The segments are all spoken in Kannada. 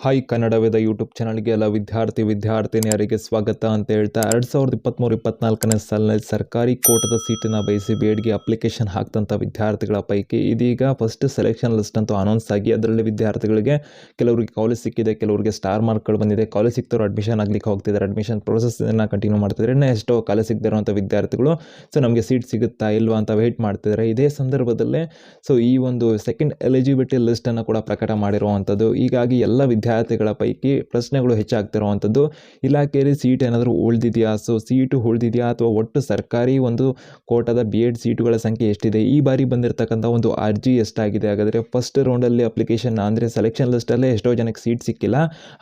ಹಾಯ್ ಕನ್ನಡವೇದ ಯೂಟ್ಯೂಬ್ ಚಾನಲ್ಗೆ ಎಲ್ಲ ವಿದ್ಯಾರ್ಥಿ ವಿದ್ಯಾರ್ಥಿನಿಯರಿಗೆ ಸ್ವಾಗತ ಅಂತ ಹೇಳ್ತಾ ಎರಡು ಸಾವಿರದ ಇಪ್ಪತ್ತ್ಮೂರು ಇಪ್ಪತ್ನಾಲ್ಕನೇ ಸಾಲಿನಲ್ಲಿ ಸರ್ಕಾರಿ ಕೋಟದ ಸೀಟನ್ನು ಬಯಸಿ ಬಿ ಎಡ್ಗೆ ಅಪ್ಲಿಕೇಶನ್ ಹಾಕ್ತಂಥ ವಿದ್ಯಾರ್ಥಿಗಳ ಪೈಕಿ ಇದೀಗ ಫಸ್ಟ್ ಸೆಲೆಕ್ಷನ್ ಲಿಸ್ಟ್ ಅಂತೂ ಅನೌನ್ಸ್ ಆಗಿ ಅದರಲ್ಲಿ ವಿದ್ಯಾರ್ಥಿಗಳಿಗೆ ಕೆಲವರಿಗೆ ಕಾಲೇಜ್ ಸಿಕ್ಕಿದೆ, ಕೆಲವರಿಗೆ ಸ್ಟಾರ್ ಮಾರ್ಕ್ಗಳು ಬಂದಿದೆ ಕಾಲೇಜ್ ಸಿಕ್ತವ್ರು ಅಡ್ಮಿಷನ್ ಆಗ್ಲಿಕ್ಕೆ ಹೋಗ್ತಿದ್ದಾರೆ ಅಡ್ಮಿಷನ್ ಪ್ರೊಸೆಸ್ನ ಕಂಟಿನ್ಯೂ ಮಾಡ್ತಿದ್ದಾರೆ. ಇನ್ನೂ ಎಷ್ಟೋ ಕಾಲೇಜ್ ಸಿಗದಿರುವಂಥ ವಿದ್ಯಾರ್ಥಿಗಳು ಸೊ ನಮಗೆ ಸೀಟ್ ಸಿಗುತ್ತಾ ಇಲ್ವಾ ಅಂತ ವೆಯ್ಟ್ ಮಾಡ್ತಿದ್ದಾರೆ. ಇದೇ ಸಂದರ್ಭದಲ್ಲೇ ಸೊ ಈ ಒಂದು ಸೆಕೆಂಡ್ ಎಲಿಜಿಬಿಲಿಟಿ ಲಿಸ್ಟನ್ನು ಕೂಡ ಪ್ರಕಟ ಮಾಡಿರುವಂಥದ್ದು ಹೀಗಾಗಿ ಎಲ್ಲ ವಿದ್ಯಾರ್ಥಿಗಳ ಪೈಕಿ ಪ್ರಶ್ನೆಗಳು ಹೆಚ್ಚಾಗ್ತಿರುವಂಥದ್ದು. ಇಲಾಖೆಯಲ್ಲಿ ಸೀಟ್ ಏನಾದರೂ ಉಳಿದಿದೆಯಾ? So seat ಉಳಿದಿದೆಯಾ? ಅಥವಾ ಒಟ್ಟು ಸರ್ಕಾರಿ ಒಂದು ಕೋಟಾದ ಬಿ ಎಡ್ ಸೀಟುಗಳ ಸಂಖ್ಯೆ ಎಷ್ಟಿದೆ? ಈ ಬಾರಿ ಬಂದಿರತಕ್ಕಂಥ ಒಂದು ಅರ್ಜಿ ಎಷ್ಟಾಗಿದೆ? ಹಾಗಾದರೆ ಫಸ್ಟ್ ರೌಂಡಲ್ಲಿ ಅಪ್ಲಿಕೇಶನ್ ಅಂದರೆ ಸೆಲೆಕ್ಷನ್ ಲಿಸ್ಟಲ್ಲೇ ಎಷ್ಟೋ ಜನಕ್ಕೆ ಸೀಟ್ ಸಿಕ್ಕಿಲ್ಲ.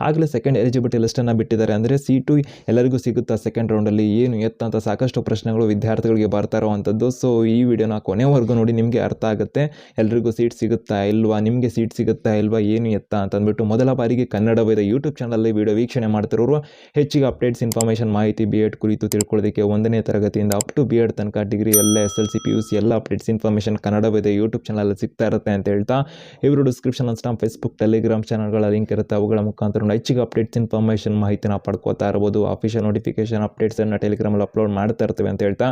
ಆಗಲೇ ಸೆಕೆಂಡ್ ಎಲಿಜಿಬಿಲಿಟಿ ಲಿಸ್ಟನ್ನು ಬಿಟ್ಟಿದ್ದಾರೆ. ಅಂದರೆ ಸೀಟು ಎಲ್ಲರಿಗೂ ಸಿಗುತ್ತಾ ಸೆಕೆಂಡ್ ರೌಂಡಲ್ಲಿ ಏನು ಎತ್ತ ಅಂತ ಸಾಕಷ್ಟು ಪ್ರಶ್ನೆಗಳು ವಿದ್ಯಾರ್ಥಿಗಳಿಗೆ ಬರ್ತಾ ಇರುವಂಥದ್ದು. ಸೊ ಈ ವಿಡಿಯೋನ ಕೊನೆವರೆಗೂ ನೋಡಿ, ನಿಮಗೆ ಅರ್ಥ ಆಗುತ್ತೆ. ಎಲ್ರಿಗೂ ಸೀಟ್ ಸಿಗುತ್ತಾ ಇಲ್ವಾ? ನಿಮಗೆ ಸೀಟ್ ಸಿಗುತ್ತಾ ಇಲ್ವಾ? ಏನು ಎತ್ತ ಅಂತಂದ್ಬಿಟ್ಟು ಮೊದಲ ಬಾರಿಗೆ ಕನ್ನಡವೇದ ಯೂಟ್ಯೂಬ್ ಚಾನಲಲ್ಲಿ ವಿಡಿಯೋ ವೀಕ್ಷಣೆ ಮಾಡ್ತಿರೋರು, ಹೆಚ್ಚಿಗೆ ಅಪ್ಡೇಟ್ಸ್ ಇನ್ಫಾರ್ಮೇಷನ್ ಮಾಹಿತಿ ಬಿ ಎಡ್ ಕುರಿತು ತಿಳ್ಕೊಳ್ಳೋದಕ್ಕೆ ಒಂದನೇ ತರಗತಿಯಿಂದ ಅಪ್ ಟು ಬಿ ಎಡ್ ತನಕ ಡಿಗ್ರಿ ಎಲ್ಲ S L C P U C ಎಲ್ಲ ಅಪ್ಡೇಟ್ಸ್ ಇನ್ಫಾರ್ಮೇಷನ್ ಕನ್ನಡವೇದ ಯೂಟ್ಯೂಬ್ ಚಾನಲಲ್ಲಿ ಸಿಗ್ತಾ ಇರುತ್ತೆ ಅಂತ ಹೇಳ್ತಾ, ಇವರು ಡಿಸ್ಕ್ರಿಪ್ಷನ್ ಅನ್ಸ್ಟಾಮ್ ಫೇಸ್ಬುಕ್ ಟೆಲಿಗ್ರಾಮ್ ಚಾನಲ್ಗಳ ಲಿಂಕ್ ಇರುತ್ತೆ, ಅವುಗಳ ಮುಖಾಂತರ ಹೆಚ್ಚಿಗೆ ಅಪ್ಡೇಟ್ಸ್ ಇನ್ಫಾರ್ಮೇಷನ್ ಮಾಹಿತಿನ ಪಡ್ಕೋತಾ ಇರ್ಬೋದು ಆಫೀಷಿಯಲ್ ನೋಟಿಫಿಕೇಶನ್ ಅಪ್ಡೇಟ್ಸನ್ನು ಟೆಲಿಗ್ರಾಮಲ್ಲಿ ಅಪ್ಲೋಡ್ ಮಾಡ್ತಾ ಇರ್ತೀವಿ ಅಂತ ಹೇಳ್ತಾ,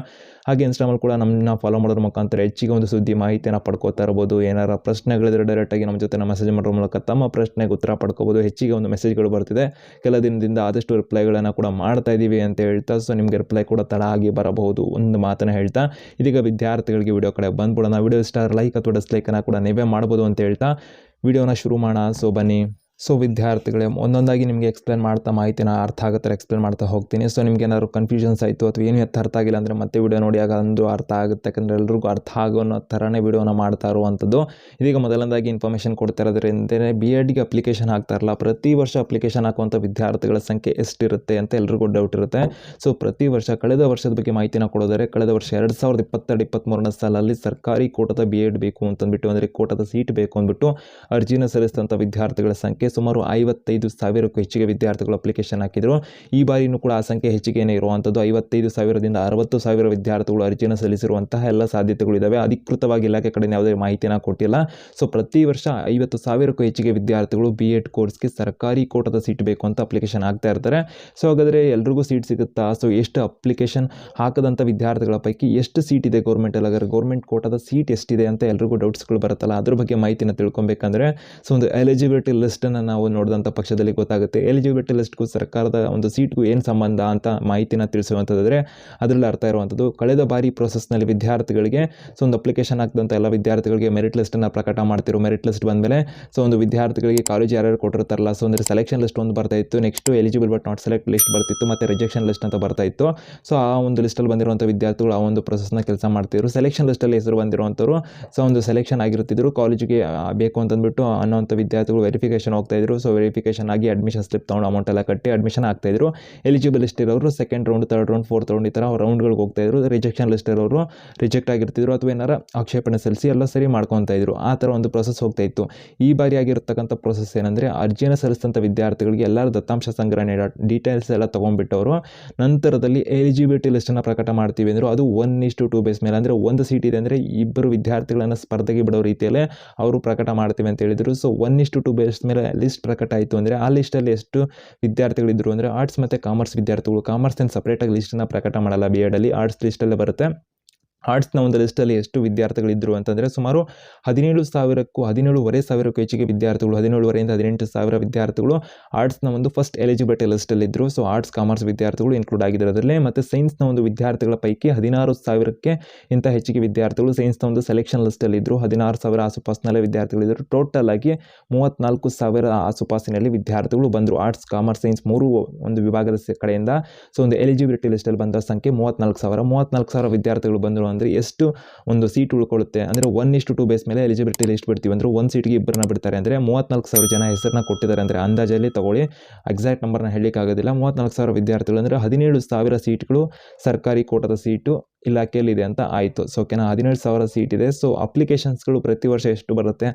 ಹಾಗೆ ಇನ್ಸ್ಟಾಮಲ್ಲಿ ಕೂಡ ನಮ್ಮನ್ನ ಫಾಲೋ ಮಾಡೋದ್ರ ಮುಖಾಂತರ ಹೆಚ್ಚಿಗೆ ಒಂದು ಸುದ್ದಿ ಮಾಹಿತಿಯನ್ನು ಪಡ್ಕೋತಾ ಇರ್ಬೋದು, ಏನಾರ ಪ್ರಶ್ನೆಗಳಿದ್ರೆ ಡೈರೆಕ್ಟಾಗಿ ನಮ್ಮ ಜೊತೆ ಮೆಸೇಜ್ ಮಾಡೋ ಮೂಲಕ ತಮ್ಮ ಪ್ರಶ್ನೆಗೆ ಉತ್ತರ ಪಡ್ಕೋಬೋದು. ಹೆಚ್ಚಿಗೆ ಒಂದು ಮೆಸೇಜ್ಗಳು ಬರ್ತಿದೆ. ಕೆಲ ದಿನದಿಂದ ಆದಷ್ಟು ರಿಪ್ಲೈಗಳನ್ನು ಕೂಡ ಮಾಡ್ತಾ ಇದ್ದೀವಿ ಅಂತ ಹೇಳ್ತಾ ಸೊ ನಿಮಗೆ ರಿಪ್ಲೈ ಕೂಡ ತಡ ಆಗಿ ಬರಬಹುದು ಒಂದು ಮಾತನ್ನು ಹೇಳ್ತಾ. ಇದೀಗ ವಿದ್ಯಾರ್ಥಿಗಳಿಗೆ ವಿಡಿಯೋ ಕಡೆ ಬಂದ್ಬಿಡೋಣ. ವಿಡಿಯೋ ಇಷ್ಟ ಲೈಕ್ ಅಥವಾ ಡಿಸ್ಲೈಕನ್ನು ಕೂಡ ನೀವೇ ಮಾಡ್ಬೋದು ಅಂತ ಹೇಳ್ತಾ. ವಿಡಿಯೋನ ಶುರು ಮಾಡೋಣ. ಸೊ ಬನ್ನಿ. ಸೊ ವಿದ್ಯಾರ್ಥಿಗಳೇ, ಒಂದೊಂದಾಗಿ ನಿಮಗೆ ಎಕ್ಸ್ಪ್ಲೇನ್ ಮಾಡ್ತಾ ಮಾಹಿತಿನ ಅರ್ಥ ಆಗೋ ಥರ ಎಕ್ಸ್ಪ್ಲೇನ್ ಮಾಡ್ತಾ ಹೋಗ್ತೀನಿ. ಸೊ ನಿಮ್ಗೆ ಏನಾದ್ರು ಕನ್ಫ್ಯೂಷನ್ಸ್ ಆಯಿತು ಅಥವಾ ಏನು ಎತ್ತ ಅರ್ಥ ಆಗಿಲ್ಲ ಅಂದರೆ ಮತ್ತೆ ವಿಡಿಯೋ ನೋಡಿ, ಆಗ ಒಂದು ಅರ್ಥ ಆಗುತ್ತೆ. ಯಾಕಂದರೆ ಎಲ್ರಿಗೂ ಅರ್ಥ ಆಗೋ ಥರನೇ ವಿಡಿಯೋನ ಮಾಡ್ತಾ ಇರುವಂಥದ್ದು. ಇದೀಗ ಮೊದಲನೇದಾಗಿ ಇನ್ಫಾರ್ಮೇಷನ್ ಕೊಡ್ತಾ ಬಿ ಎಡ್ಗೆ ಅಪ್ಲಿಕೇಶನ್ ಹಾಕ್ತಾರಲ್ಲ ಪ್ರತಿ ವರ್ಷ ಅಪ್ಲಿಕೇಶನ್ ಹಾಕುವಂಥ ವಿದ್ಯಾರ್ಥಿಗಳ ಸಂಖ್ಯೆ ಎಷ್ಟಿರುತ್ತೆ ಅಂತ ಎಲ್ರಿಗೂ ಡೌಟ್ ಇರುತ್ತೆ. ಸೊ ಪ್ರತಿ ವರ್ಷ ಕಳೆದ ವರ್ಷದ ಬಗ್ಗೆ ಮಾಹಿತಿನ ಕೊಡೋದರೆ ಕಳೆದ ವರ್ಷ ಎರಡು ಸಾವಿರದ ಇಪ್ಪತ್ತೆರಡು ಇಪ್ಪತ್ತ್ಮೂರನೇ ಸಾಲಲ್ಲಿ ಸರ್ಕಾರಿ ಕೋಟದ ಬಿ ಎಡ್ ಬೇಕು ಅಂತಂದ್ಬಿಟ್ಟು, ಅಂದರೆ ಕೋಟದ ಸೀಟ್ ಬೇಕು ಅಂದ್ಬಿಟ್ಟು ಅರ್ಜಿನ ಸಲ್ಲಿಸಿದಂಥ ವಿದ್ಯಾರ್ಥಿಗಳ ಸಂಖ್ಯೆ ಸುಮಾರು ಐವತ್ತೈದು ಸಾವಿರಕ್ಕೂ ಹೆಚ್ಚಿಗೆ ವಿದ್ಯಾರ್ಥಿಗಳು ಅಪ್ಲಿಕೇಶನ್ ಹಾಕಿದರು. ಈ ಬಾರಿಯೂ ಕೂಡ ಆ ಸಂಖ್ಯೆ ಹೆಚ್ಚಿಗೆನೇ ಇರುವಂಥದ್ದು ಐವತ್ತೈದು ಸಾವಿರದಿಂದ ಅರವತ್ತು ಸಾವಿರ ವಿದ್ಯಾರ್ಥಿಗಳು ಅರ್ಜಿಯನ್ನು ಸಲ್ಲಿಸಿರುವಂತಹ ಎಲ್ಲ ಸಾಧ್ಯತೆಗಳಿದ್ದಾವೆ ಅಧಿಕೃತವಾಗಿ ಇಲಾಖೆ ಕಡೆ ಯಾವುದೇ ಮಾಹಿತಿನ ಕೊಟ್ಟಿಲ್ಲ. ಸೊ ಪ್ರತಿ ವರ್ಷ ಐವತ್ತು ಸಾವಿರಕ್ಕೂ ಹೆಚ್ಚಿಗೆ ವಿದ್ಯಾರ್ಥಿಗಳು ಬಿ ಎಡ್ ಕೋರ್ಸ್ಗೆ ಸರ್ಕಾರಿ ಕೋಟದ ಸೀಟ್ ಬೇಕು ಅಂತ ಅಪ್ಲಿಕೇಶನ್ ಹಾಕ್ತಾ ಇರ್ತಾರೆ. ಸೊ ಹಾಗಾದರೆ ಎಲ್ರಿಗೂ ಸೀಟ್ ಸಿಗುತ್ತಾ? ಸೊ ಎಷ್ಟು ಅಪ್ಲಿಕೇಶನ್ ಹಾಕದಂಥ ವಿದ್ಯಾರ್ಥಿಗಳ ಪೈಕಿ ಎಷ್ಟು ಸೀಟ್ ಇದೆ ಗೌರ್ಮೆಂಟಲ್ಲಿ ಹಾಗಾದ್ರೆ ಗೌರ್ಮೆಂಟ್ ಕೋಟದ ಸೀಟ್ ಎಷ್ಟಿದೆ ಅಂತ ಎಲ್ರಿಗೂ ಡೌಟ್ಸ್ಗಳು ಬರುತ್ತಲ್ಲ. ಅದ್ರ ಬಗ್ಗೆ ಮಾಹಿತಿನ ತಿಳ್ಕೊಬೇಕಂದ್ರೆ ಸೊ ಒಂದು ಎಲಿಜಿಬಿಲಿಟಿ ಲಿಸ್ಟನ್ನು ನಾವು ನೋಡಿದಂಥ ಪಕ್ಷದಲ್ಲಿ ಗೊತ್ತಾಗುತ್ತೆ. ಎಲಿಜಿಬಿಲಿಟಿ ಲಿಸ್ಟ್ಗೂ ಸರ್ಕಾರದ ಒಂದು ಸೀಟ್ಗೂ ಏನು ಸಂಬಂಧ ಅಂತ ಮಾಹಿತಿನ ತಿಳಿಸುವಂಥದ್ದಾದರೆ ಅದರಲ್ಲಿ ಅರ್ಥ ಇರುವಂಥದ್ದು, ಕಳೆದ ಬಾರಿ ಪ್ರೊಸೆಸ್ನಲ್ಲಿ ವಿದ್ಯಾರ್ಥಿಗಳಿಗೆ ಸೊ ಒಂದು ಅಪ್ಲಿಕೇಶನ್ ಹಾಕಿದಂಥ ಎಲ್ಲ ವಿದ್ಯಾರ್ಥಿಗಳಿಗೆ ಮೆರಿಟ್ ಲಿಸ್ಟನ್ನು ಪ್ರಕಟ ಮಾಡ್ತಿರೋ ಮೆರಿಟ್ ಲಿಸ್ಟ್ ಬಂದ ಮೇಲೆ ಸೊ ಒಂದು ವಿದ್ಯಾರ್ಥಿಗಳಿಗೆ ಕಾಲೇಜ್ ಯಾರ್ಯಾರು ಕೊಟ್ಟಿರ್ತಾರಲ್ಲ ಸೊ ಅಂದರೆ ಸೆಲೆಕ್ಷನ್ ಲಿಸ್ಟ್ ಒಂದು ಬರ್ತಾ ಇತ್ತು. Next eligible but not select list ಬರ್ತಿತ್ತು. ಮತ್ತು ರಿಜೆಕ್ಷನ್ ಲಿಸ್ಟ್ ಅಂತ ಬರ್ತಾ ಇತ್ತು. ಸೊ ಆ ಒಂದು ಲಿಸ್ಟಲ್ಲಿ ಬಂದಿರುವಂಥ ವಿದ್ಯಾರ್ಥಿಗಳು ಆ ಒಂದು ಪ್ರೊಸೆಸ್ನ ಕೆಲಸ ಮಾಡ್ತಿದ್ರು. ಸೆಲೆಕ್ಷನ್ ಲಿಸ್ಟಲ್ಲಿ ಹೆಸರು ಬಂದಿರುವಂಥವ್ರು ಸೊ ಒಂದು ಸೆಲೆಕ್ಷನ್ ಆಗಿರ್ತಿದ್ರು ಕಾಲೇಜಿಗೆ ಬೇಕು ಅಂತಂದ್ಬಿಟ್ಟು ಅನ್ನೋಂಥ ವಿದ್ಯಾರ್ಥಿಗಳು ವೆರಿಫಿಕೇಷನ್ ಹೋಗ್ತಾ ಇದ್ರು. ಸೊ ವೆರಿಫಿಕೇಷನ್ ಆಗಿ ಅಡ್ಮಿಷನ್ ಸ್ಲಿಪ್ ತೊಗೊಂಡು ಅಮೌಂಟ್ ಎಲ್ಲ ಕಟ್ಟಿ ಅಡ್ಮಿಷನ್ ಆಗ್ತಾಯಿದ್ರು ಎಲಿಜಿಬಲ್ ಲಿಸ್ಟ್ ಇರೋರು second round third round fourth round ಈ ಥರ ರೌಂಡ್ಗಳಿಗೆ ಹೋಗ್ತಾ ಇದ್ರು. ರಿಜೆಕ್ಷನ್ ಲಿಸ್ಟ್ ಇರೋರು ರಿಜೆಕ್ಟ್ ಆಗಿರ್ತಿದ್ರು ಅಥವಾ ಏನಾರ ಆಕ್ಷೇಪಣೆ ಸಲ್ಲಿಸಿ ಎಲ್ಲ ಸರಿ ಮಾಡ್ಕೊತಾ ಇದ್ರು. ಆ ಥರ ಒಂದು ಪ್ರೊಸೆಸ್ ಹೋಗ್ತಾ ಇತ್ತು. ಈ ಬಾರಿ ಆಗಿರತಕ್ಕಂಥ ಪ್ರೊಸೆಸ್ ಏನಂದರೆ ಅರ್ಜಿಯನ್ನು ಸಲ್ಲಿಸಿದಂಥ ವಿದ್ಯಾರ್ಥಿಗಳಿಗೆ ಎಲ್ಲರ ದತ್ತಾಂಶ ಸಂಗ್ರಹಣೆ ಡೀಟೇಲ್ಸ್ ಎಲ್ಲ ತೊಗೊಂಡ್ಬಿಟ್ಟವರು. ನಂತರದಲ್ಲಿ ಎಲಿಜಿಬಿಲಿಟಿ ಲಿಸ್ಟನ್ನು ಪ್ರಕಟ ಮಾಡ್ತೀವಿ ಅಂದರು. ಅದು ಒನ್ ಇಷ್ಟು ಟು ಬೇಸ್ ಮೇಲೆ. ಅಂದರೆ ಒಂದು ಸೀಟ್ ಇದೆ ಅಂದರೆ ಇಬ್ಬರು ವಿದ್ಯಾರ್ಥಿಗಳನ್ನು ಸ್ಪರ್ಧೆಗೆ ಬಿಡೋ ರೀತಿಯಲ್ಲೇ ಅವರು ಪ್ರಕಟ ಮಾಡ್ತೀವಿ ಅಂತ ಹೇಳಿದರು. ಸೊ ಒನ್ ಇಷ್ಟು ಟು ಬೇಸ್ ಮೇಲೆ ಲಿಸ್ಟ್ ಪ್ರಕಟ ಆಯಿತು ಅಂದರೆ ಆ ಲಿಸ್ಟಲ್ಲಿ ಎಷ್ಟು ವಿದ್ಯಾರ್ಥಿಗಳಿದ್ದರು ಅಂದರೆ ಆರ್ಟ್ಸ್ ಮತ್ತು ಕಾಮರ್ಸ್ ವಿದ್ಯಾರ್ಥಿಗಳು ಕಾಮರ್ಸ್ ಏನು ಸಪ್ರೇಟಾಗಿ ಲಿಸ್ಟನ್ನು ಪ್ರಕಟ ಮಾಡಲ್ಲ ಬಿ ಎಡಲ್ಲಿ ಆರ್ಟ್ಸ್ ಲಿಸ್ಟಲ್ಲೇ ಬರುತ್ತೆ. ಆರ್ಟ್ಸ್ನ ಒಂದು ಲಿಸ್ಟಲ್ಲಿ ಎಷ್ಟು ವಿದ್ಯಾರ್ಥಿಗಳಿದ್ದರು ಅಂತಂದರೆ ಸುಮಾರು ಹದಿನೇಳು ಸಾವಿರಕ್ಕೂ, ಹದಿನೇಳುವರೆ ಸಾವಿರಕ್ಕೂ ಹೆಚ್ಚಿಗೆ ವಿದ್ಯಾರ್ಥಿಗಳು, ಹದಿನೇಳುವರೆಯಿಂದ ಹದಿನೆಂಟು ಸಾವಿರ ವಿದ್ಯಾರ್ಥಿಗಳು ಆರ್ಟ್ಸ್ನ ಒಂದು ಫಸ್ಟ್ ಎಲಿಜಿಬಿಲಿಟಿ ಲಿಸ್ಟಲ್ಲಿದ್ದರು ಸೊ ಆರ್ಟ್ಸ್ ಕಾಮರ್ಸ್ ವಿದ್ಯಾರ್ಥಿಗಳು ಇನ್ಕ್ಲೂಡ್ ಆಗಿರೋದ್ರಲ್ಲಿ ಮತ್ತು ಸೈನ್ಸ್ನ ಒಂದು ವಿದ್ಯಾರ್ಥಿಗಳ ಪೈಕಿ ಹದಿನಾರು ಸಾವಿರಕ್ಕೆ ಇಂಥ ಹೆಚ್ಚಿಗೆ ವಿದ್ಯಾರ್ಥಿಗಳು ಸೈನ್ಸ್ನ ಒಂದು ಸೆಲೆಕ್ಷನ್ ಲಿಸ್ಟಲ್ಲಿದ್ದರು ಹದಿನಾರು ಸಾವಿರ ಆಸುಪಾಸಿನಲ್ಲೇ ವಿದ್ಯಾರ್ಥಿಗಳಿದ್ದರು ಟೋಟಲ್ ಆಗಿ ಮೂವತ್ತ್ನಾಲ್ಕು ಸಾವಿರ ಆಸುಪಾಸಿನಲ್ಲಿ ವಿದ್ಯಾರ್ಥಿಗಳು ಬಂದರು. ಆರ್ಟ್ಸ್ ಕಾಮರ್ಸ್ ಸೈನ್ಸ್ ಮೂರು ಒಂದು ವಿಭಾಗದ ಕಡೆಯಿಂದ. ಸೊ ಒಂದು ಎಲಿಜಿಬಿಲಿಟಿ ಲಿಸ್ಟಲ್ಲಿ ಬಂದ ಸಂಖ್ಯೆ ಮೂವತ್ತ್ನಾಲ್ಕು ಸಾವಿರ. ಮೂವತ್ತ್ನಾಲ್ಕು ಸಾವಿರ ವಿದ್ಯಾರ್ಥಿಗಳು ಬಂದರು ಅಂದರೆ ಎಷ್ಟು ಒಂದು ಸೀಟ್ ಉಳ್ಕೊಳ್ಳುತ್ತೆ? ಅಂದರೆ ಒನ್ ಇಷ್ಟು ಟು ಬೇಸ್ ಮೇಲೆ ಎಲಿಜಿಬಿಲಿಟಿ ಲಿಸ್ಟ್ ಬಿಡ್ತೀವಿ. ಅಂದರೆ ಒಂದು ಸೀಟ್ಗೆ ಇಬ್ಬರನ್ನ ಬಿಡ್ತಾರೆ. ಅಂದರೆ ಮೂವತ್ತ್ನಾಲ್ಕು ಸಾವಿರ ಜನ ಹೆಸರನ್ನ ಕೊಟ್ಟಿದ್ದಾರೆ. ಅಂದರೆ ಅಂದಾಜಲ್ಲಿ ತಗೊಳ್ಳಿ. ಎಕ್ಸಾಕ್ಟ್ ನಂಬರ್ನ ಹೇಳಲಿಕ್ಕಾಗೋದಿಲ್ಲ. ಮೂವತ್ತ್ನಾಲ್ಕು ಸಾವಿರ ವಿದ್ಯಾರ್ಥಿಗಳು ಅಂದರೆ ಹದಿನೇಳು ಸಾವಿರ ಸೀಟ್ಗಳು ಸರ್ಕಾರಿ ಕೋಟದ ಸೀಟು ಇಲಾಖೆಯಲ್ಲಿದೆ ಅಂತ ಆಯಿತು. ಸೊ ಓಕೆನಾ? ಹದಿನೇಳು ಸಾವಿರ ಸೀಟ್ ಇದೆ. ಸೊ ಅಪ್ಲಿಕೇಶನ್ಸ್ಗಳು ಪ್ರತಿ ವರ್ಷ ಎಷ್ಟು ಬರುತ್ತೆ?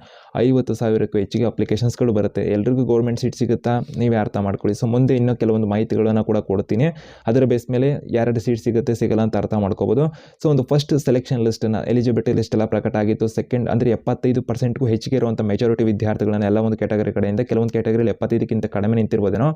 ಐವತ್ತು ಸಾವಿರಕ್ಕೂ ಹೆಚ್ಚಿಗೆ ಅಪ್ಲಿಕೇಶನ್ಸ್ಗಳು ಬರುತ್ತೆ. ಎಲ್ರಿಗೂ ಗೌರ್ಮೆಂಟ್ ಸೀಟ್ ಸಿಗುತ್ತಾ? ನೀವೇ ಅರ್ಥ ಮಾಡ್ಕೊಳ್ಳಿ. ಸೊ ಮುಂದೆ ಇನ್ನೂ ಕೆಲವೊಂದು ಮಾಹಿತಿಗಳನ್ನು ಕೂಡ ಕೊಡ್ತೀನಿ. ಅದರ ಬೇಸ್ ಮೇಲೆ ಯಾರ್ಯಾರು ಸೀಟ್ ಸಿಗುತ್ತೆ, ಸಿಗಲ್ಲ ಅಂತ ಅರ್ಥ ಮಾಡ್ಕೋಬೋದು. ಸೊ ಒಂದು ಫಸ್ಟ್ ಸೆಲೆಕ್ಷನ್ ಲಿಸ್ಟನ್ನು ಎಲಿಜಿಬಿಲಿಟಿ ಲಿಸ್ಟ್ ಎಲ್ಲ ಪ್ರಕಟ ಆಗಿತ್ತು. ಸೆಕೆಂಡ್ ಅಂದರೆ ಎಪ್ಪತ್ತೈದು ಪರ್ಸೆಂಟ್ಗೂ ಹೆಚ್ಚಿಗೆ ಇರುವಂಥ ಮೆಜಾರಿಟಿ ವಿದ್ಯಾರ್ಥಿಗಳನ್ನ ಎಲ್ಲ ಒಂದು ಕ್ಯಾಟಗರಿ ಕಡೆಯಿಂದ ಕೆಲವೊಂದು ಕ್ಯಾಟಗರಿಯಲ್ಲಿ ಎಪ್ಪತ್ತೈದಕ್ಕಿಂತ ಕಡಿಮೆ ನಿಂತಿರ್ಬೋದೇನೋ?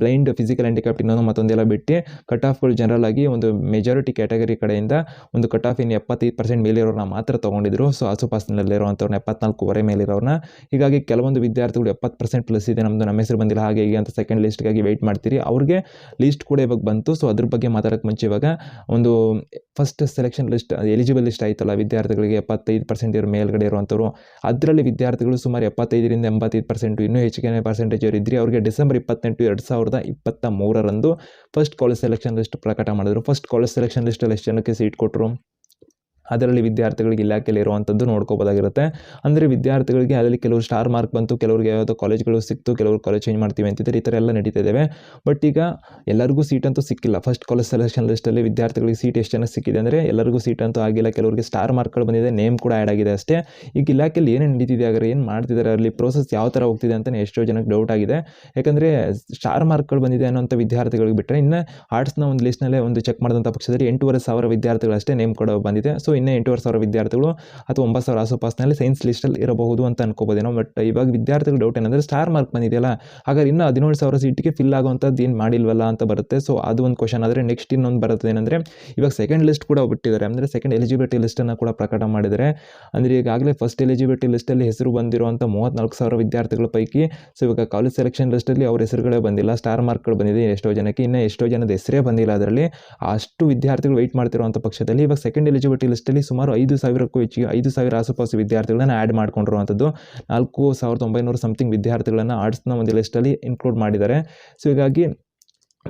ಬ್ಲೈಂಡ್ ಫಿಸಿಕಲ್ ಹ್ಯಾಂಡಿಕ್ಯಾಪ್ಟ್ ಇನ್ನೊಂದು ಮತ್ತೊಂದೆಲ್ಲ ಬಿಟ್ಟು ಕಟ್ ಆಫ್ಗಳು ಜನರಲ್ ಆಗಿ ಒಂದು ಮೆಜಾರಿಟಿ ಕ್ಯಾಟಗರಿ ಕಡೆಯಿಂದ ಒಂದು ಕಟ್ ಆಫ್ ಇನ್ ಎಪ್ಪತ್ತೈದು ಪರ್ಸೆಂಟ್ ಮೇಲಿರೋರನ್ನ ಮಾತ್ರ ತೊಗೊಂಡಿದ್ರು. ಸೊ ಆಸುಪಾಸಿನಲ್ಲಿರುವಂಥವ್ರನ್ನ ಎಪ್ಪತ್ನಾಲ್ಕೂವರೆ ಮೇಲಿರೋರನ್ನ ಹೀಗಾಗಿ ಕೆಲವೊಂದು ವಿದ್ಯಾರ್ಥಿಗಳು ಎಪ್ಪತ್ತು ಪರ್ಸೆಂಟ್ ಪ್ಲಸ್ ಇದೆ. ನಮ್ಮದು ನಮ್ಮ ಹೆಸರು ಬಂದಿಲ್ಲ. ಹಾಗೆ ಹೀಗೆ ಅಂತ ಸೆಕೆಂಡ್ ಲಿಸ್ಟ್ಗಾಗಿ ವೆಯ್ಟ್ ಮಾಡ್ತೀರಿ. ಅವ್ರಿಗೆ ಲಿಸ್ಟ್ ಕೂಡ ಇವಾಗ ಬಂತು. ಸೊ, ಅದ್ರ ಬಗ್ಗೆ ಮಾತಾಡೋಕ್ಕೆ ಮುಂಚೆ ಇವಾಗ ಒಂದು first selection list eligible list ಆಯ್ತಲ್ಲ ವಿದ್ಯಾರ್ಥಿಗಳಿಗೆ ಎಪ್ಪತ್ತೈದು ಪರ್ಸೆಂಟ್ ಇರೋ ಮೇಲ್ಗಡೆ ಇರುವಂಥವ್ರು. ಅದರಲ್ಲಿ ವಿದ್ಯಾರ್ಥಿಗಳು ಸುಮಾರು ಎಪ್ಪತ್ತೈದರಿಂದ ಎಂಬತ್ತೈದು ಪರ್ಸೆಂಟ್, ಇನ್ನೂ ಹೆಚ್ಚಿಗೆ ಪರ್ಸೆಂಟೇಜ್ ಅವರು ಇದ್ರಿ. ಅವರಿಗೆ ಡಿಸೆಂಬರ್ ಇಪ್ಪತ್ತೆಂಟು, ಎರಡು ಸಾವಿರದ ಇಪ್ಪತ್ತ ಮೂರರಂದು ಫಸ್ಟ್ ಕಾಲೇಜ್ ಸೆಲೆಕ್ಷನ್ ಲಿಸ್ಟ್ ಪ್ರಕಟ ಮಾಡಿದ್ರು. ಫಸ್ಟ್ ಕಾಲೇಜ್ ಸೆಲೆಕ್ಷನ್ ಲಿಸ್ಟಲ್ಲಿ ಎಷ್ಟು ಜನಕ್ಕೆ ಸೀಟ್ ಕೊಟ್ಟರು ಅದರಲ್ಲಿ ವಿದ್ಯಾರ್ಥಿಗಳಿಗೆ ಇಲಾಖೆಯಲ್ಲಿ ಇರುವಂಥದ್ದು ನೋಡ್ಕೋಬೋದಾಗಿರುತ್ತೆ. ಅಂದರೆ ವಿದ್ಯಾರ್ಥಿಗಳಿಗೆ ಅದರಲ್ಲಿ ಕೆಲವು ಸ್ಟಾರ್ ಮಾರ್ಕ್ ಬಂತು, ಕೆಲವರಿಗೆ ಯಾವುದೋ ಕಾಲೇಜ್ಗಳು ಸಿಕ್ತು, ಕೆಲವರು ಕಾಲೇಜ್ ಚೇಂಜ್ ಮಾಡ್ತೀವಿ ಅಂತಿದ್ದಾರೆ, ಈ ಥರ ಎಲ್ಲ ನಡೀತಾ ಇದ್ದಾವೆ ಬಟ್ ಈಗ ಎಲ್ಲರಿಗೂ ಸೀಟ್ ಅಂತೂ ಸಿಕ್ಕಿಲ್ಲ. ಫಸ್ಟ್ ಕಾಲೇಜ್ ಸೆಲೆಕ್ಷನ್ ಲಿಸ್ಟಲ್ಲಿ ವಿದ್ಯಾರ್ಥಿಗಳಿಗೆ ಸೀಟ್ ಎಷ್ಟು ಜನ ಸಿಕ್ಕಿದೆ ಅಂದರೆ ಎಲ್ಲರಿಗೂ ಸೀಟ್ ಅಂತೂ ಆಗಿಲ್ಲ. ಕೆಲವರಿಗೆ ಸ್ಟಾರ್ ಮಾರ್ಕ್ಗಳು ಬಂದಿದೆ ನೇಮ್ ಕೂಡ ಆ್ಯಡ್ ಆಗಿದೆ ಅಷ್ಟೇ. ಈಗ ಇಲಾಖೆಯಲ್ಲಿ ಏನೇನು ನಡೀತಿದೆ ಆದರೆ ಏನು ಮಾಡ್ತಿದ್ದಾರೆ, ಅಲ್ಲಿ ಪ್ರೋಸೆಸ್ ಯಾವ ಥರ ಹೋಗ್ತಿದೆ ಅಂತಲೇ ಎಷ್ಟೋ ಜನಕ್ಕೆ ಡೌಟ್ ಆಗಿದೆ. ಯಾಕಂದರೆ ಸ್ಟಾರ್ ಮಾರ್ಕ್ಗಳು ಬಂದಿದೆ ಅನ್ನೋಂಥ ವಿದ್ಯಾರ್ಥಿಗಳಿಗೆ ಬಿಟ್ಟರೆ ಇನ್ನು ಆರ್ಟ್ಸ್ನ ಒಂದು ಲಿಸ್ಟ್ನಲ್ಲೇ ಒಂದು ಚೆಕ್ ಮಾಡಿದಂಥ ಪಕ್ಷದಲ್ಲಿ ಎಂಟೂವರೆ ಸಾವಿರ ವಿದ್ಯಾರ್ಥಿಗಳಷ್ಟೇ ನೇಮ್ ಕೂಡ ಬಂದಿದೆ. ಸೊ ಇನ್ನೂ ಎಂಟೂವರೆ ಸಾವಿರ ವಿದ್ಯಾರ್ಥಿಗಳು ಅಥವಾ ಒಂಬತ್ತು ಸಾವಿರ ಆಸುಪಾಸಿನಲ್ಲಿ ಸೈನ್ಸ್ ಲಿಸ್ಟಲ್ಲಿ ಇರಬಹುದು ಅಂತ ಅನ್ಕೋಬೋದೇನೋ ಬಟ್ ಇವಾಗ ವಿದ್ಯಾರ್ಥಿಗಳು ಡೌಟ್ ಏನಂದರೆ ಸ್ಟಾರ್ ಮಾರ್ಕ್ ಬಂದಿದೆಯಲ್ಲ, ಹಾಗಾದ್ರೆ ಇನ್ನೂ ಹದಿನೇಳು ಸಾವಿರ ಸೀಟಿಗೆ ಫಿಲ್ ಆಗುವಂಥದ್ದು ಏನು ಮಾಡಿಲ್ವಲ್ಲ ಅಂತ ಬರುತ್ತೆ. ಸೊ ಅದು ಒಂದು ಕ್ವಶನ್ ಆದರೆ ನೆಕ್ಸ್ಟ್ ಇನ್ನೊಂದು ಬರುತ್ತೆ ಏನಂದರೆ, ಇವಾಗ ಸೆಕೆಂಡ್ ಲಿಸ್ಟ್ ಕೂಡ ಬಿಟ್ಟಿದ್ದಾರೆ. ಅಂದರೆ ಸೆಕೆಂಡ್ ಎಲಿಜಿಬಿಲಿಟಿ ಲಿಸ್ಟನ್ನು ಕೂಡ ಪ್ರಕಟ ಮಾಡಿದರೆ ಅಂದರೆ ಈಗಾಗಲೇ ಫಸ್ಟ್ ಎಲಿಜಿಬಿಲಿಟಿ ಲಿಸ್ಟಲ್ಲಿ ಹೆಸರು ಬಂದಿರುವಂಥ ಮೂವತ್ತ್ನಾಲ್ಕು ಸಾವಿರ ವಿದ್ಯಾರ್ಥಿಗಳ ಪೈಕಿ ಸೊ ಇವಾಗ ಕಾಲೇಜ್ ಸೆಲೆಕ್ಷನ್ ಲಿಸ್ಟಲ್ಲಿ ಅವ್ರ ಹೆಸರುಗಳೇ ಬಂದಿಲ್ಲ ಸ್ಟಾರ್ ಮಾರ್ಕ್ಗಳು ಬಂದಿದೆ ಎಷ್ಟೋ ಜನಕ್ಕೆ, ಇನ್ನೂ ಎಷ್ಟೋ ಜನದ ಹೆಸರೇ ಬಂದಿಲ್ಲ ಅದರಲ್ಲಿ. ಅಷ್ಟು ವಿದ್ಯಾರ್ಥಿಗಳು ವೆಯ್ಟ್ ಮಾಡ್ತಿರುವಂಥ ಪಕ್ಷದಲ್ಲಿ ಇವಾಗ ಸೆಕೆಂಡ್ ಎಲಿಜಿಬಿಲಿಟಿ ಲಿಸ್ಟಲ್ಲಿ ಸುಮಾರು ಐದು ಸಾವಿರಕ್ಕೂ ಹೆಚ್ಚಿಗೆ, ಐದು ಸಾವಿರ ಆಸುಪಾಸು ವಿದ್ಯಾರ್ಥಿಗಳನ್ನು ಆ್ಯಡ್ ಮಾಡ್ಕೊಂಡಿರುವಂಥದ್ದು. ನಾಲ್ಕು ಸಾವಿರದ ಒಂಬೈನೂರು ಸಮಥಿಂಗ್ ವಿದ್ಯಾರ್ಥಿಗಳನ್ನು ಆರ್ಟ್ಸ್ನ ಒಂದು ಲಿಸ್ಟಲ್ಲಿ ಇನ್ಕ್ಲೂಡ್ ಮಾಡಿದ್ದಾರೆ. ಸೊ ಹೀಗಾಗಿ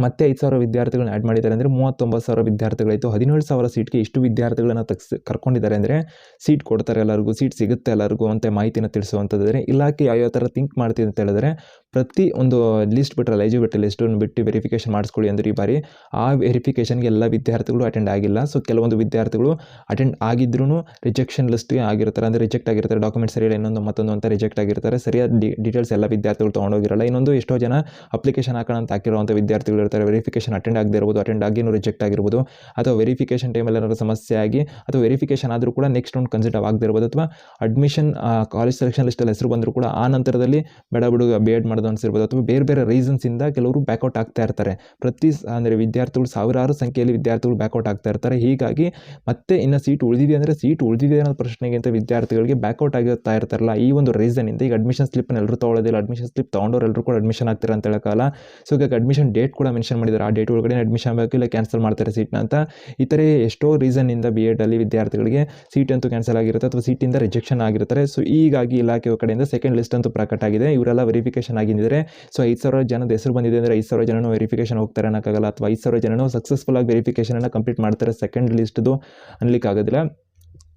ಮತ್ತೆ ಐದು ಸಾವಿರ ವಿದ್ಯಾರ್ಥಿಗಳನ್ನ ಆ್ಯಡ್ ಮಾಡಿದ್ದಾರೆ ಅಂದರೆ ಮೂವತ್ತೊಂಬತ್ತು ಸಾವಿರ ವಿದ್ಯಾರ್ಥಿಗಳಾಯಿತು. ಹದಿನೇಳು ಸಾವಿರ ಸೀಟ್ಗೆ ಇಷ್ಟು ವಿದ್ಯಾರ್ಥಿಗಳನ್ನ ತಗ್ಸ್ ಕರ್ಕೊಂಡಿದ್ದಾರೆ ಅಂದರೆ ಸೀಟ್ ಕೊಡ್ತಾರೆ ಎಲ್ಲರಿಗೂ ಸೀಟ್ ಸಿಗುತ್ತೆ ಎಲ್ಲರಿಗೂ ಅಂತ ಮಾಹಿತಿನ ತಿಳಿಸುವಂಥದ್ದರೆ ಇಲಾಖೆ ಯಾವ್ಯಾವ ಥರ ಥಿಂಕ್ ಮಾಡ್ತಿದೆ ಅಂತ ಹೇಳಿದ್ರೆ ಪ್ರತಿ ಒಂದು ಲಿಸ್ಟ್ ಬಿಟ್ಟರಲ್ಲ ಎಲಿಜಿಬಿಲಿಟಿ ಲಿಸ್ಟನ್ನು ಬಿಟ್ಟು ವೆರಿಫಿಕೇಷನ್ ಮಾಡಿಸ್ಕೊಳ್ಳಿ ಅಂದ್ರೆ ಈ ಬಾರಿ ಆ ವೆರಿಫಿಕೇಷನ್ಗೆ ಎಲ್ಲ ವಿದ್ಯಾರ್ಥಿಗಳು ಅಟೆಂಡ್ ಆಗಿಲ್ಲ. ಸೊ ಕೆಲವೊಂದು ವಿದ್ಯಾರ್ಥಿಗಳು ಅಟೆಂಡ್ ಆಗಿದ್ರೂ ರಿಜೆಕ್ಷನ್ ಲಿಸ್ಟ್ಗೆ ಆಗಿರ್ತಾರೆ. ಅಂದರೆ ರಿಜೆಕ್ಟ್ ಆಗಿರ್ತಾರೆ ಡಾಕ್ಯುಮೆಂಟ್ ಸರಿಯಿಲ್ಲ, ಇನ್ನೊಂದು ಮತ್ತೊಂದು ಅಂತ ರಿಜೆಕ್ಟ್ ಆಗಿರ್ತಾರೆ. ಸರಿಯಾದ ಡೀಟೇಲ್ಸ್ ಎಲ್ಲ ವಿದ್ಯಾರ್ಥಿಗಳು ತೊಗೊಂಡೋಗಿರಲ್ಲ. ಇನ್ನೊಂದು ಎಷ್ಟೋ ಜನ ಅಪ್ಲಿಕೇಶನ್ ಹಾಕೋಣ ಅಂತ ಹಾಕಿರುವಂಥ ವಿದ್ಯಾರ್ಥಿಗಳು ಇರ್ತಾರೆ ವೆರಿಫಿಕೇಷನ್ ಅಟೆಂಡ್ ಆಗದೆ ಇರ್ಬೋದು ಅಟೆಂಡ್ ಆಗಿನೂ ರಿಜೆಕ್ಟ್ ಆಗಿರ್ಬೋದು, ಅಥವಾ ವೆರಿಫಿಕೇಷನ್ ಟೈಮಲ್ಲಿ ಏನಾದರೂ ಸಮಸ್ಯೆ ಆಗಿ, ಅಥವಾ ವೆರಿಫಿಕೇಷನ್ ಆದರೂ ಕೂಡ ನೆಕ್ಸ್ಟ್ ರೌಂಡ್ ಕನ್ಸಿಡರ್ ಆಗದೆ ಇರ್ಬೋದು, ಅಥವಾ ಅಡ್ಮಿಷನ್ ಕಾಲೇಜ್ ಸೆಲೆಕ್ಷನ್ ಲಿಸ್ಟಲ್ಲಿ ಹೆಸರು ಬಂದರೂ ಕೂಡ ಆ ನಂತರದಲ್ಲಿ ಬೇಡ ಬಿಡು ಬಿ ಎಡ್ ಮಾಡೋದು ಅನಿಸಿರ್ಬೋದು, ಅಥವಾ ಬೇರೆ ಬೇರೆ ರೀಸನ್ಸಿಂದ ಕೆಲವರು ಬ್ಯಾಕೌಟ್ ಆಗ್ತಾ ಇರ್ತಾರೆ. ಪ್ರತಿ ಅಂದರೆ ವಿದ್ಯಾರ್ಥಿಗಳು ಸಾವಿರಾರು ಸಂಖ್ಯೆಯಲ್ಲಿ ವಿದ್ಯಾರ್ಥಿಗಳು ಬ್ಯಾಕೌಟ್ ಆಗ್ತಾ ಇರ್ತಾರೆ. ಹೀಗಾಗಿ ಮತ್ತೆ ಇನ್ನು ಸೀಟ್ ಉಳಿದಿದೆ ಅಂದರೆ ಸೀಟ್ ಉಳಿದಿದೆ ಅನ್ನೋ ಪ್ರಶ್ನೆಗಿಂತ ವಿದ್ಯಾರ್ಥಿಗಳಿಗೆ ಬ್ಯಾಕೌಟ್ ಆಗಿರ್ತಾ ಇರ್ತಾರಲ್ಲ, ಈ ಒಂದು ರೀಸನಿಂದ ಈಗ ಅಡ್ಮಿಷನ್ ಸ್ಲಿಪ್ನ ಎಲ್ಲರೂ ತೊಗೊಳ್ಳೋದಿಲ್ಲ ಅಡ್ಮಿಷನ್ ಸ್ಲಿಪ್ ತೊಗೊಂಡವ್ರು ಎಲ್ಲರೂ ಕೂಡ ಅಡ್ಮಿಷನ್ ಆಗ್ತಾರೆ ಅಂತ ಹೇಳೋಕ್ಕಲ್ಲ ಸೊ ಈಗ ಅಡ್ಮಿಷನ್ ಡೇಟ್ ಕೂಡ ಮೆನ್ಷನ್ ಮಾಡಿದ್ದಾರೆ ಆ ಡೇಟ್ ಒಳಗಡೆ ಅಡ್ಮಿಷನ್ ಆಗಬೇಕು ಇಲ್ಲ ಕ್ಯಾನ್ಸಲ್ ಮಾಡ್ತಾರೆ ಸೀಟ್ನ ಅಂತ. ಈ ಥರ ಎಷ್ಟೋ ರೀಸನ್ನಿಂದ ಬಿ ಎಡಲ್ಲಿ ವಿದ್ಯಾರ್ಥಿಗಳಿಗೆ ಸೀಟ್ ಅಂತೂ ಕ್ಯಾನ್ಸಲ್ ಆಗಿರುತ್ತೆ ಅಥವಾ ಸೀಟಿಂದ ರಿಜೆಕ್ಷನ್ ಆಗಿರ್ತಾರೆ ಸೊ ಈಗಾಗಿ ಇಲಾಖೆ ಕಡೆಯಿಂದ ಸೆಕೆಂಡ್ ಲಿಸ್ಟ್ ಅಂತೂ ಪ್ರಕಟ ಆಗಿದೆ. ಇವರೆಲ್ಲ ವೆರಿಫಿಕೇಷನ್ ಆಗಿದ್ದಾರೆ ಸೊ ಐದು ಸಾವಿರ ಜನದ ಹೆಸರು ಬಂದಿದೆ ಅಂದರೆ ಐದು ಸಾವಿರ ಜನನೂ ವೆರಿಫಿಕೇಷನ್ ಹೋಗ್ತಾರೆ ಅನ್ನೋಕ್ಕಾಗಲ್ಲ ಅಥವಾ ಐದು ಸಾವಿರ ಜನನೂ ಸಕ್ಸಸ್ಫುಲ್ ಆಗಿ ವೆರಿಫಿಕೇಷನನ್ನು ಕಂಪ್ಲೀಟ್ ಮಾಡ್ತಾರೆ ಸೆಕೆಂಡ್ ಲಿಸ್ಟ್ದು ಅನ್ಲಿಕ್ಕಾಗೋದಿಲ್ಲ.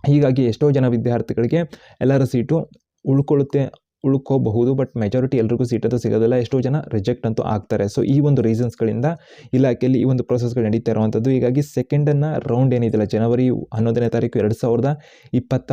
ಹೀಗಾಗಿ ಎಷ್ಟೋ ಜನ ವಿದ್ಯಾರ್ಥಿಗಳಿಗೆ ಎಲ್ಲರ ಸೀಟು ಉಳ್ಕೊಳ್ಳುತ್ತೆ ಉಳ್ಕೋಬಹುದು ಬಟ್ ಮೆಜಾರಿಟಿ ಎಲ್ರಿಗೂ ಸೀಟ್ ಅಂತೂ ಸಿಗೋದಿಲ್ಲ. ಎಷ್ಟೋ ಜನ ರಿಜೆಕ್ಟ್ ಅಂತೂ ಆಗ್ತಾರೆ. ಸೊ ಈ ಒಂದು ರೀಸನ್ಸ್ಗಳಿಂದ ಇಲಾಖೆಯಲ್ಲಿ ಈ ಒಂದು ಪ್ರೊಸೆಸ್ಗಳು ನಡೀತಾ ಇರುವಂಥದ್ದು. ಹೀಗಾಗಿ ಸೆಕೆಂಡನ್ನು ರೌಂಡ್ ಏನಿದೆಯಲ್ಲ, ಜನವರಿ ಹನ್ನೊಂದನೇ ತಾರೀಕು ಎರಡು ಸಾವಿರದ ಇಪ್ಪತ್ತ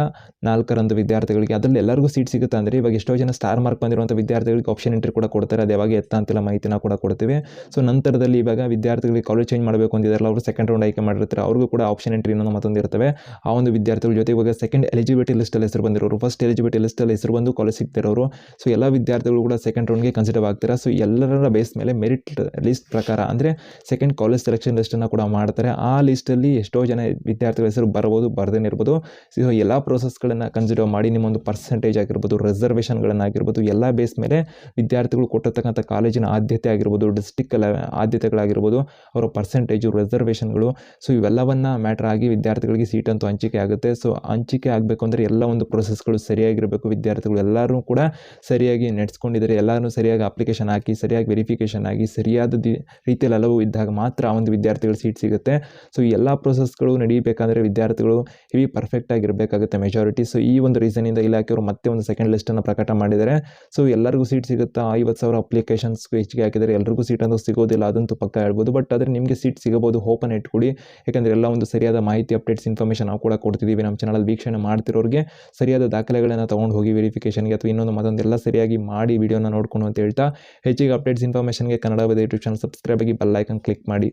ನಾಲ್ಕರಂದು ವಿದ್ಯಾರ್ಥಿಗಳಿಗೆ ಅದರಲ್ಲಿ ಎಲ್ಲರಿಗೂ ಸೀಟ್ ಸಿಗುತ್ತೆ ಅಂದರೆ ಇವಾಗ ಎಷ್ಟೋ ಜನ ಸ್ಟಾರ್ ಮಾರ್ಕ್ ಬಂದಿರುವಂಥ ವಿದ್ಯಾರ್ಥಿಗಳಿಗೆ ಆಪ್ಷನ್ ಎಂಟ್ರಿ ಕೂಡ ಕೊಡ್ತಾರೆ. ಅದು ಯಾವಾಗ ಎತ್ತ ಅಂತೆಲ್ಲ ಮಾಹಿತಿನ ಕೂಡ ಕೊಡ್ತೀವಿ. ಸೊ ನಂತರದಲ್ಲಿ ಇವಾಗ ವಿದ್ಯಾರ್ಥಿಗಳಿಗೆ ಕಾಲೇಜ್ ಚೇಂಜ್ ಮಾಡಬೇಕು ಅಂತಿದ್ದಾರಲ್ಲ ಅವರು ಸೆಕೆಂಡ್ ರೌಂಡ್ ಆಯ್ಕೆ ಮಾಡಿರ್ತಾರೆ. ಅವ್ರಿಗೂ ಕೂಡ ಆಪ್ಷನ್ ಎಂಟ್ರಿ ಇನ್ನೊಂದು ಮತ್ತೊಂದು ಇರ್ತವೆ ಆ ಒಂದು ವಿದ್ಯಾರ್ಥಿಗಳ ಜೊತೆ ಇವಾಗ ಸೆಕೆಂಡ್ ಎಲಿಜಿಬಿಲಿಟಿ ಲಿಸ್ಟಲ್ಲಿ ಹೆಸರು ಬಂದಿರೋರು. ಫಸ್ಟ್ ಎಲಿಜಿಬಿಲಿಟಿ ಲಿಸ್ಟಲ್ಲಿ ಹೆಸರು ಬಂದು ಕಾಲೇಜ್ ಸಿಗ್ತಿರೋರು. ಸೊ ಎಲ್ಲ ವಿದ್ಯಾರ್ಥಿಗಳು ಕೂಡ ಸೆಕೆಂಡ್ ರೌಂಡ್ಗೆ ಕನ್ಸಿಡರ್ ಆಗ್ತಾರೆ? ಸೊ ಎಲ್ಲರ ಬೇಸ್ ಮೇಲೆ ಮೆರಿಟ್ ಲಿಸ್ಟ್ ಪ್ರಕಾರ, ಅಂದರೆ ಸೆಕೆಂಡ್ ಕಾಲೇಜ್ ಸೆಲೆಕ್ಷನ್ ಲಿಸ್ಟನ್ನು ಕೂಡ ಮಾಡ್ತಾರೆ. ಆ ಲಿಸ್ಟಲ್ಲಿ ಎಷ್ಟೋ ಜನ ವಿದ್ಯಾರ್ಥಿಗಳ ಹೆಸರು ಬರ್ಬೋದು ಬರ್ದೇನೆ ಇರ್ಬೋದು. ಸೊ ಎಲ್ಲ ಪ್ರೋಸೆಸ್ಗಳನ್ನು ಕನ್ಸಿಡರ್ ಮಾಡಿ, ನಿಮ್ಮೊಂದು ಪರ್ಸೆಂಟೇಜ್ ಆಗಿರ್ಬೋದು ರಿಸರ್ವೇಷನ್ಗಳನ್ನಾಗಿರ್ಬೋದು ಎಲ್ಲ ಬೇಸ್ ಮೇಲೆ ವಿದ್ಯಾರ್ಥಿಗಳು ಕೊಟ್ಟಿರ್ತಕ್ಕಂಥ ಕಾಲೇಜಿನ ಆದ್ಯತೆ ಆಗಿರ್ಬೋದು ಡಿಸ್ಟಿಕ್ ಆದ್ಯತೆಗಳಾಗಿರ್ಬೋದು, ಅವರ ಪರ್ಸೆಂಟೇಜು ರಿಸರ್ವೇಷನ್ಗಳು ಸೊ ಇವೆಲ್ಲವನ್ನು ಮ್ಯಾಟ್ರ್ ಆಗಿ ವಿದ್ಯಾರ್ಥಿಗಳಿಗೆ ಸೀಟ್ ಅಂತೂ ಹಂಚಿಕೆ ಆಗುತ್ತೆ. ಸೊ ಹಂಚಿಕೆ ಆಗಬೇಕು ಅಂದರೆ ಎಲ್ಲ ಒಂದು ಪ್ರೊಸೆಸ್ಗಳು ಸರಿಯಾಗಿರಬೇಕು. ವಿದ್ಯಾರ್ಥಿಗಳು ಎಲ್ಲರೂ ಕೂಡ ಸರಿಯಾಗಿ ನಡೆಸ್ಕೊಂಡಿದ್ದಾರೆ. ಎಲ್ಲರೂ ಸರಿಯಾಗಿ ಅಪ್ಲಿಕೇಶನ್ ಹಾಕಿ, ಸರಿಯಾಗಿ ವೆರಿಫಿಕೇಶನ್ ಆಗಿ ಸರಿಯಾದ ದಿ, ರೀತಿಯಲ್ಲಿ ಹಲವು ಇದ್ದಾಗ ಮಾತ್ರ ಆ ಒಂದು ವಿದ್ಯಾರ್ಥಿಗಳು ಸೀಟ್ ಸಿಗುತ್ತೆ. ಸೊ ಈ ಎಲ್ಲ ಪ್ರೊಸೆಸ್ಗಳು ನಡೀಬೇಕಂದ್ರೆ ವಿದ್ಯಾರ್ಥಿಗಳು ಇವಿ ಪರ್ಫೆಕ್ಟ್ ಆಗಿರಬೇಕಾಗುತ್ತೆ ಮೆಜಾರಿಟಿ ಸೊ ಈ ಒಂದು ರೀಸನಿಂದ ಇಲಾಖೆಯವರು ಮತ್ತೆ ಒಂದು ಸೆಕೆಂಡ್ ಲಿಸ್ಟನ್ನು ಪ್ರಕಟ ಮಾಡಿದ್ದಾರೆ. ಸೊ ಎಲ್ಲರಿಗೂ ಸೀಟ್ ಸಿಗುತ್ತಾ? ಐವತ್ತು ಸಾವಿರ ಅಪ್ಲಿಕೇಶನ್ಸ್ಗೂ ಹೆಚ್ಚಿಗೆ ಹಾಕಿದರೆ ಎಲ್ಲರಿಗೂ ಸೀಟ್ ಅಂತೂ ಸಿಗೋದಿಲ್ಲ, ಅದಂತೂ ಪಕ್ಕ ಹೇಳ್ಬೋದು. ಬಟ್ ಆದರೆ ನಿಮಗೆ ಸೀಟ್ ಸಿಗಬಹುದು ಓಪನ್ ಇಟ್ಕೊಡಿ ಯಾಕಂದರೆ ಎಲ್ಲ ಒಂದು ಸರಿಯಾದ ಮಾಹಿತಿ ಅಪ್ಡೇಟ್ಸ್ ಇನ್ಫಾರ್ಮೇಷನ್ ನಾವು ಕೂಡ ಕೊಡ್ತಿದ್ದೀವಿ ನಮ್ಮ ಚಾನಲ್ ವೀಕ್ಷಣೆ ಮಾಡ್ತಿರೋರಿಗೆ ಸರಿಯಾದ ದಾಖಲೆಗಳನ್ನು ತೊಗೊಂಡು ಹೋಗಿ ವೆರಿಫಿಕೇಷನ್ಗೆ ಅಥವಾ ಇನ್ನೊಂದು ಮತ್ತೊಂದೆಲ್ಲ ಸರಿಯಾಗಿ ಮಾಡಿ ವಿಡಿಯೋನ ನೋಡ್ಕೊಂಡು ಅಂತ ಹೇಳ್ತಾ, ಹೆಚ್ಚಿಗೆ ಅಪ್ಡೇಟ್ಸ್ ಇನ್ಫಾರ್ಮೇಷನ್ಗೆ ಕನ್ನಡ ಯೂಟ್ಯೂಬ್ ಚಾನಲ್ ಸಬ್ಸ್ಕ್ರೈಬ್ ಆಗಿ ಬೆಲ್ ಐಕನ್ ಕ್ಲಿಕ್ ಮಾಡಿ.